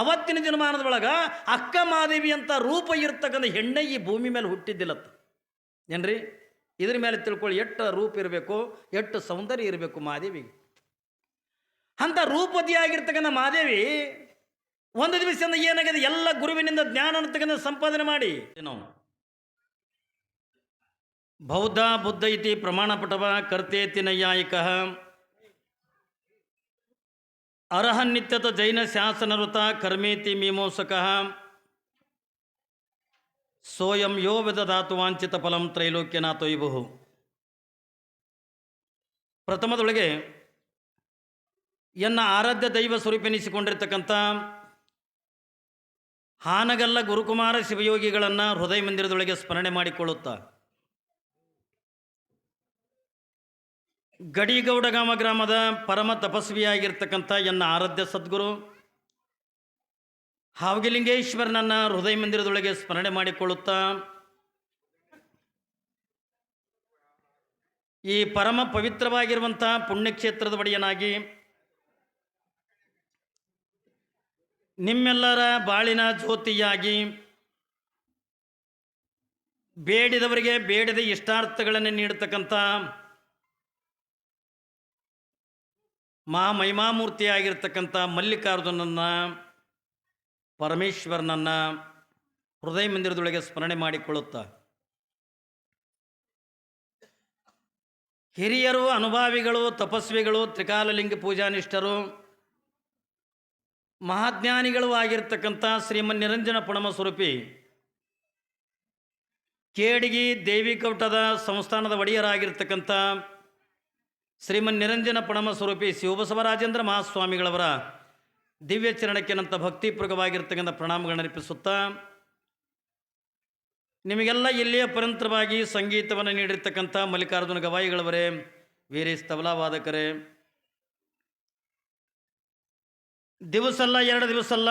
ಅವತ್ತಿನ ದಿನಮಾನದೊಳಗೆ ಅಕ್ಕ ಮಾದೇವಿ ಅಂತ ರೂಪ ಇರ್ತಕ್ಕಂಥ ಹೆಣ್ಣೆ ಈ ಭೂಮಿ ಮೇಲೆ ಹುಟ್ಟಿದ್ದಿಲ್ಲತ್ತ. ಏನ್ರಿ? ಇದ್ರ ಮೇಲೆ ತಿಳ್ಕೊಳ್ಳಿ ಎಷ್ಟು ರೂಪ ಇರಬೇಕು ಎಷ್ಟು ಸೌಂದರ್ಯ ಇರಬೇಕು ಮಾದೇವಿಗೆ. ಅಂತ ರೂಪತಿಯಾಗಿರ್ತಕ್ಕಂಥ ಮಾದೇವಿ ಒಂದು ದಿವಸದಿಂದ ಏನಾಗಿದೆ? ಎಲ್ಲ ಗುರುವಿನಿಂದ ಜ್ಞಾನ ಅಂತಕ್ಕಂಥ ಸಂಪಾದನೆ ಮಾಡಿ, ನಾವು ಬೌದ್ಧ ಬುದ್ಧ ಇತಿ ಪ್ರಮಾಣ ಪಟವ ಕರ್ತೇತಿ ನೈಯಾಯಿಕ. ಅರ್ಹನ್ನಿತ್ಯತ ಜೈನ ಶಾಸನಋತ ಕರ್ಮೇತಿ ಮೀಮೋಸಕ. ಸೋಯಂ ಯೋ ವಿದಧಾತು ವಾಂಚಿತ ಫಲಂ ತ್ರೈಲೋಕ್ಯನಾಥೋ ಇಬಹು ಪ್ರಥಮದೊಳಗೆ, ಎನ್ನ ಆರಾಧ್ಯ ದೈವ ಸ್ವರೂಪೆನಿಸಿಕೊಂಡಿರ್ತಕ್ಕಂಥ ಹಾನಗಲ್ಲ ಗುರುಕುಮಾರ ಶಿವಯೋಗಿಗಳನ್ನು ಹೃದಯ ಮಂದಿರದೊಳಗೆ ಸ್ಮರಣೆ ಮಾಡಿಕೊಳ್ಳುತ್ತಾ ಗಡಿಗೌಡಗಾಮ ಗ್ರಾಮದ ಪರಮ ತಪಸ್ವಿಯಾಗಿರ್ತಕ್ಕಂಥ ಎನ್ನ ಆರಾಧ್ಯ ಸದ್ಗುರು ಹಾವಗಿಲಿಂಗೇಶ್ವರನನ್ನ ಹೃದಯ ಮಂದಿರದೊಳಗೆ ಸ್ಮರಣೆ ಮಾಡಿಕೊಳ್ಳುತ್ತಾ, ಈ ಪರಮ ಪವಿತ್ರವಾಗಿರುವಂಥ ಪುಣ್ಯಕ್ಷೇತ್ರದ ಒಡೆಯನಾಗಿ ನಿಮ್ಮೆಲ್ಲರ ಬಾಳಿನ ಜ್ಯೋತಿಯಾಗಿ ಬೇಡಿದವರಿಗೆ ಬೇಡದ ಇಷ್ಟಾರ್ಥಗಳನ್ನು ನೀಡತಕ್ಕಂಥ ಮಹಾಮಹಿಮಾಮೂರ್ತಿಯಾಗಿರ್ತಕ್ಕಂಥ ಮಲ್ಲಿಕಾರ್ಜುನನ್ನು, ಪರಮೇಶ್ವರನನ್ನು ಹೃದಯ ಮಂದಿರದೊಳಗೆ ಸ್ಮರಣೆ ಮಾಡಿಕೊಳ್ಳುತ್ತಾ. ಹಿರಿಯರು, ಅನುಭಾವಿಗಳು, ತಪಸ್ವಿಗಳು, ತ್ರಿಕಾಲಲಿಂಗ ಪೂಜಾನಿಷ್ಠರು, ಮಹಾಜ್ಞಾನಿಗಳು ಆಗಿರ್ತಕ್ಕಂಥ ಶ್ರೀಮನ್ ನಿರಂಜನ ಪಣಮ ಸ್ವರೂಪಿ, ಕೇಡಿಗಿ ದೇವಿಕೌಟದ ಸಂಸ್ಥಾನದ ಒಡೆಯರಾಗಿರ್ತಕ್ಕಂಥ ಶ್ರೀಮನ್ ನಿರಂಜನ ಪಣಮ ಸ್ವರೂಪಿ ಶಿವಬಸವರಾಜೇಂದ್ರ ಮಹಾಸ್ವಾಮಿಗಳವರ ದಿವ್ಯ ಚರಣಕ್ಕೆನಂತ ಭಕ್ತಿಪೂರ್ವಕವಾಗಿರ್ತಕ್ಕಂಥ ಪ್ರಣಾಮಗಳನ್ನು ಅರ್ಪಿಸುತ್ತಾ, ನಿಮಗೆಲ್ಲ ಇಲ್ಲಿಯ ಪರಂತರವಾಗಿ ಸಂಗೀತವನ್ನು ನೀಡಿರ್ತಕ್ಕಂಥ ಮಲ್ಲಿಕಾರ್ಜುನ ಗವಾಯಿಗಳವರೇ, ವೀರೇಶ್ ವಾದಕರೇ ದಿವಸಲ್ಲ, ಎರಡು ದಿವಸಲ್ಲ,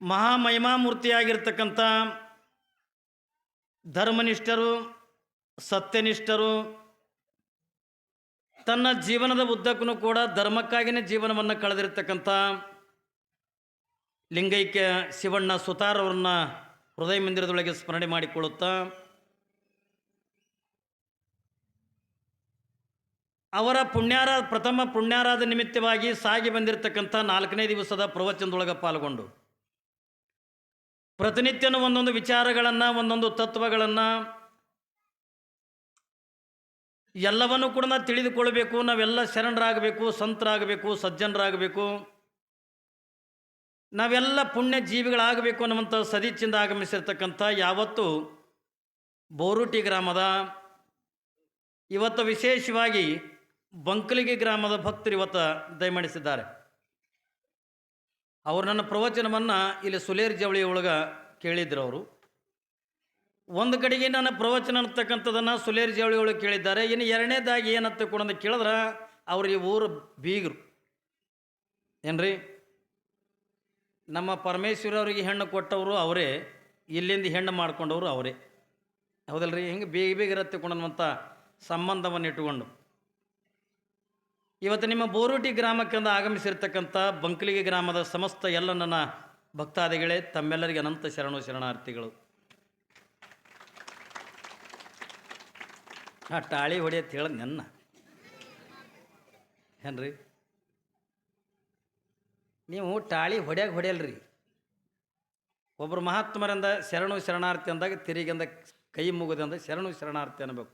ಮಹಾಮಹಿಮಾಮೂರ್ತಿಯಾಗಿರ್ತಕ್ಕಂಥ ಧರ್ಮನಿಷ್ಠರು ಸತ್ಯನಿಷ್ಠರು ತನ್ನ ಜೀವನದ ಉದ್ದಕ್ಕೂ ಕೂಡ ಧರ್ಮಕ್ಕಾಗಿಯೇ ಜೀವನವನ್ನು ಕಳೆದಿರ್ತಕ್ಕಂಥ ಲಿಂಗೈಕ್ಯ ಶಿವಣ್ಣ ಸುತಾರವ್ರನ್ನ ಹೃದಯ ಮಂದಿರದೊಳಗೆ ಸ್ಮರಣೆ ಮಾಡಿಕೊಳ್ಳುತ್ತಾ, ಅವರ ಪುಣ್ಯಾರ, ಪ್ರಥಮ ಪುಣ್ಯಾರಾದ ನಿಮಿತ್ತವಾಗಿ ಸಾಗಿ ಬಂದಿರತಕ್ಕಂಥ ನಾಲ್ಕನೇ ದಿವಸದ ಪ್ರವಚನದೊಳಗೆ ಪಾಲ್ಗೊಂಡು. ಪ್ರತಿನಿತ್ಯನೂ ಒಂದೊಂದು ವಿಚಾರಗಳನ್ನು, ಒಂದೊಂದು ತತ್ವಗಳನ್ನು ಎಲ್ಲವನ್ನೂ ಕೂಡ ನಾವು ತಿಳಿದುಕೊಳ್ಬೇಕು. ನಾವೆಲ್ಲ ಶರಣರಾಗಬೇಕು, ಸಂತರಾಗಬೇಕು, ಸಜ್ಜನರಾಗಬೇಕು. ನಾವೆಲ್ಲ ಪುಣ್ಯ ಜೀವಿಗಳಾಗಬೇಕು ಅನ್ನುವಂಥ ಸದೀಚಿಂದ ಆಗಮಿಸಿರ್ತಕ್ಕಂಥ ಯಾವತ್ತು ಬೋರುಟಿ ಗ್ರಾಮದ, ಇವತ್ತು ವಿಶೇಷವಾಗಿ ಬಂಕಲಿಗೆ ಗ್ರಾಮದ ಭಕ್ತರು ಇವತ್ತು ದಯಮಾಡಿಸಿದ್ದಾರೆ. ಅವರು ನನ್ನ ಪ್ರವಚನವನ್ನು ಇಲ್ಲಿ ಸುಲೇರ್ ಜವಳಿ ಒಳಗೆ ಕೇಳಿದ್ರು ಅವರು. ಒಂದು ಕಡೆಗೆ ನನ್ನ ಪ್ರವಚನ ಅಂತಕ್ಕಂಥದ್ದನ್ನು ಸುಲೇರ್ ಜವಳಿಗಳು ಕೇಳಿದ್ದಾರೆ. ಇನ್ನು ಎರಡನೇದಾಗಿ ಏನಂತ ಕೊಡಂತ ಕೇಳಿದ್ರೆ ಅವ್ರಿಗೆ ಊರು ಬೀಗರು. ಏನ್ರಿ? ನಮ್ಮ ಪರಮೇಶ್ವರ ಅವರಿಗೆ ಹೆಣ್ಣು ಕೊಟ್ಟವರು ಅವರೇ, ಇಲ್ಲಿಂದ ಹೆಣ್ಣು ಮಾಡ್ಕೊಂಡವರು ಅವರೇ. ಹೌದಲ್ರಿ? ಹಿಂಗೆ ಬೇಗ ಬೇಗ ಇರತ್ತೆ ಕೊಡುವಂಥ ಸಂಬಂಧವನ್ನು ಇಟ್ಟುಕೊಂಡು. ಇವತ್ತು ನಿಮ್ಮ ಬೋರುಟಿ ಗ್ರಾಮಕ್ಕಿಂದ ಆಗಮಿಸಿರ್ತಕ್ಕಂಥ ಬಂಕಲಿಗೆ ಗ್ರಾಮದ ಸಮಸ್ತ ಎಲ್ಲ ನನ್ನ ಭಕ್ತಾದಿಗಳೇ, ತಮ್ಮೆಲ್ಲರಿಗೆ ಅನಂತ ಶರಣು ಶರಣಾರ್ಥಿಗಳು. ಆ ತಾಳಿ ಹೊಡಿಯತ್ ಹೇಳ ನನ್ನ. ಏನ್ರಿ? ನೀವು ತಾಳಿ ಹೊಡ್ಯಾಗ ಹೊಡೆಯಲ್ರಿ. ಒಬ್ಬರು ಮಹಾತ್ಮರಿಂದ ಶರಣು ಶರಣಾರ್ಥಿ ಅಂದಾಗ ತಿರಿಗಿಂದ ಕೈ ಮುಗಿದಂದ ಶರಣು ಶರಣಾರ್ಥಿ ಅನ್ಬೇಕು.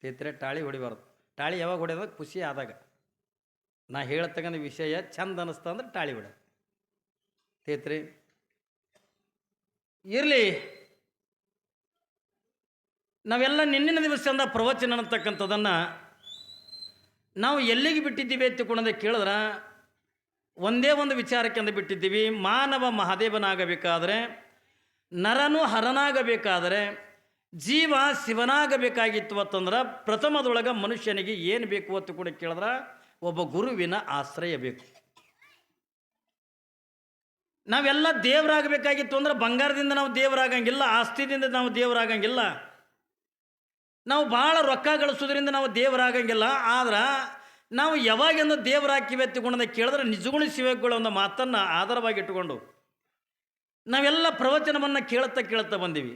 ತಿತ್ತರೆ ತಾಳಿ ಹೊಡಿಬಾರ್ದು. ತಾಳಿ ಯಾವಾಗ ಹೊಡೆಯೋದ? ಖುಷಿ ಆದಾಗ. ನಾ ಹೇಳ್ತಕ್ಕಂಥ ವಿಷಯ ಚಂದ ಅನ್ನಿಸ್ತ ಅಂದ್ರೆ ಟಾಳಿ ಹೊಡ ತೇತ್ರಿ. ಇರಲಿ. ನಾವೆಲ್ಲ ನಿನ್ನಿನ ದಿವಸದಿಂದ ಪ್ರವಚನ ಅನ್ನತಕ್ಕಂಥದ್ದನ್ನು ನಾವು ಎಲ್ಲಿಗೆ ಬಿಟ್ಟಿದ್ದೀವಿ ಎತ್ತಿಕೊಂಡಂತ ಕೇಳಿದ್ರೆ? ಒಂದೇ ಒಂದು ವಿಚಾರಕ್ಕೆ ಅಂದು ಬಿಟ್ಟಿದ್ದೀವಿ. ಮಾನವ ಮಹಾದೇವನಾಗಬೇಕಾದರೆ, ನರನು ಹರನಾಗಬೇಕಾದರೆ, ಜೀವ ಶಿವನಾಗಬೇಕಾಗಿತ್ತು ಅಂತಂದ್ರೆ ಪ್ರಥಮದೊಳಗೆ ಮನುಷ್ಯನಿಗೆ ಏನು ಬೇಕು ಅಂತ ಕೂಡ ಕೇಳಿದ್ರೆ? ಒಬ್ಬ ಗುರುವಿನ ಆಶ್ರಯ ಬೇಕು. ನಾವೆಲ್ಲ ದೇವರಾಗಬೇಕಾಗಿತ್ತು ಅಂದ್ರೆ ಬಂಗಾರದಿಂದ ನಾವು ದೇವರಾಗಂಗಿಲ್ಲ, ಆಸ್ತಿದಿಂದ ನಾವು ದೇವರಾಗಂಗಿಲ್ಲ. ನಾವು ಭಾಳ ರೊಕ್ಕ ಗಳಿಸೋದ್ರಿಂದ ನಾವು ದೇವರಾಗಂಗಿಲ್ಲ, ಆದ್ರೆ ನಾವು ಯಾವಾಗಿಂದ ದೇವರಾಕಿವೆ ಎತ್ತಿಕೊಂಡಂತ ಕೇಳಿದ್ರೆ ನಿಜಗುಣ ಶಿವಗಳು ಒಂದು ಮಾತನ್ನು ಆಧಾರವಾಗಿ ಇಟ್ಟುಕೊಂಡು ನಾವೆಲ್ಲ ಪ್ರವಚನವನ್ನು ಕೇಳುತ್ತಾ ಕೇಳುತ್ತಾ ಬಂದೀವಿ.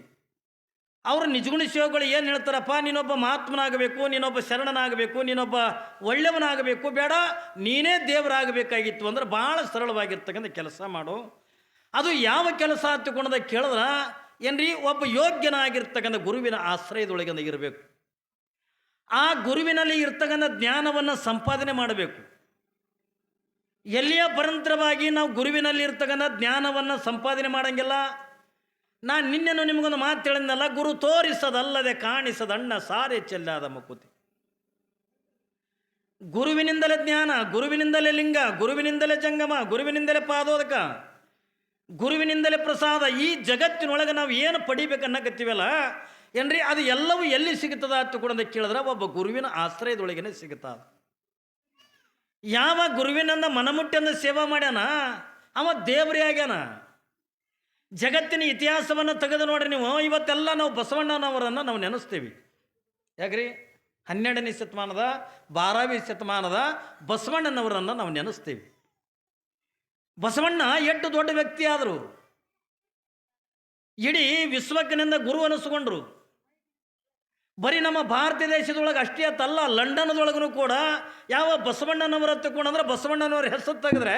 ಅವರು ನಿಜಗುಣ ಶಿವಗಳು ಏನು ಹೇಳ್ತಾರಪ್ಪ, ನೀನೊಬ್ಬ ಮಹಾತ್ಮನಾಗಬೇಕು, ನೀನೊಬ್ಬ ಶರಣನಾಗಬೇಕು, ನೀನೊಬ್ಬ ಒಳ್ಳೆಯವನಾಗಬೇಕು, ಬೇಡ, ನೀನೇ ದೇವರಾಗಬೇಕಾಗಿತ್ತು ಅಂದ್ರೆ ಭಾಳ ಸರಳವಾಗಿರ್ತಕ್ಕಂಥ ಕೆಲಸ ಮಾಡು. ಅದು ಯಾವ ಕೆಲಸ ಹತ್ತುಕೊಂಡದ ಕೇಳಿದ್ರೆ ಏನ್ರಿ? ಒಬ್ಬ ಯೋಗ್ಯನಾಗಿರ್ತಕ್ಕಂಥ ಗುರುವಿನ ಆಶ್ರಯದೊಳಗಿಂದ ಇರಬೇಕು. ಆ ಗುರುವಿನಲ್ಲಿ ಇರ್ತಕ್ಕಂಥ ಜ್ಞಾನವನ್ನು ಸಂಪಾದನೆ ಮಾಡಬೇಕು. ಎಲ್ಲಿಯ ಪರಂತರವಾಗಿ ನಾವು ಗುರುವಿನಲ್ಲಿ ಇರ್ತಕ್ಕಂಥ ಜ್ಞಾನವನ್ನು ಸಂಪಾದನೆ ಮಾಡಂಗಿಲ್ಲ. ನಾನು ನಿನ್ನೆನು ನಿಮಗೊಂದು ಮಾತು ಹೇಳಿದ್ನಲ್ಲ, ಗುರು ತೋರಿಸದಲ್ಲದೆ ಕಾಣಿಸದಣ್ಣ ಸಾರೆ ಚೆಲ್ಲಾದ ಮಕ್ಕುತಿ ಗುರುವಿನಿಂದಲೇ ಜ್ಞಾನ, ಗುರುವಿನಿಂದಲೇ ಲಿಂಗ, ಗುರುವಿನಿಂದಲೇ ಜಂಗಮ, ಗುರುವಿನಿಂದಲೇ ಪಾದೋದಕ. ಗುರುವಿನಿಂದಲೇ ಪ್ರಸಾದ ಈ ಜಗತ್ತಿನೊಳಗೆ ನಾವು ಏನು ಪಡಿಬೇಕನ್ನಕತ್ತೀವಲ್ಲ ಏನ್ರಿ, ಅದು ಎಲ್ಲವೂ ಎಲ್ಲಿ ಸಿಗುತ್ತದ ಅಂತ ಕೂಡ ಕೇಳಿದ್ರೆ ಒಬ್ಬ ಗುರುವಿನ ಆಶ್ರಯದೊಳಗೇನೆ ಸಿಗುತ್ತದ ಯಾವ ಗುರುವಿನನ್ನ ಮನಮುಟ್ಟಂದ ಸೇವಾ ಮಾಡ್ಯಾನ? ಅವ ದೇವರೇ ಆಗ್ಯಾನ. ಜಗತ್ತಿನ ಇತಿಹಾಸವನ್ನು ತೆಗೆದು ನೋಡ್ರಿ ನೀವು, ಇವತ್ತೆಲ್ಲ ನಾವು ಬಸವಣ್ಣನವರನ್ನು ನಾವು ನೆನೆಸ್ತೀವಿ. ಯಾಕ್ರಿ? ಹನ್ನೆರಡನೇ ಶತಮಾನದ ಬಾರನೇ ಶತಮಾನದ ಬಸವಣ್ಣನವರನ್ನು ನಾವು ನೆನೆಸ್ತೀವಿ. ಬಸವಣ್ಣ ಎಷ್ಟು ದೊಡ್ಡ ವ್ಯಕ್ತಿ ಆದರು. ಇಡೀ ವಿಶ್ವಕ್ಕಿನಿಂದ ಗುರು ಅನಿಸ್ಕೊಂಡ್ರು. ಬರೀ ನಮ್ಮ ಭಾರತ ದೇಶದೊಳಗೆ ಅಷ್ಟೇ ಅತ್ತಲ್ಲ ಲಂಡನ್ದೊಳಗೂ ಕೂಡ ಯಾವ ಬಸವಣ್ಣನವರ ತಗೊಂಡಂದ್ರೆ ಬಸವಣ್ಣನವರ ಹೆಸರು ತೆಗೆದ್ರೆ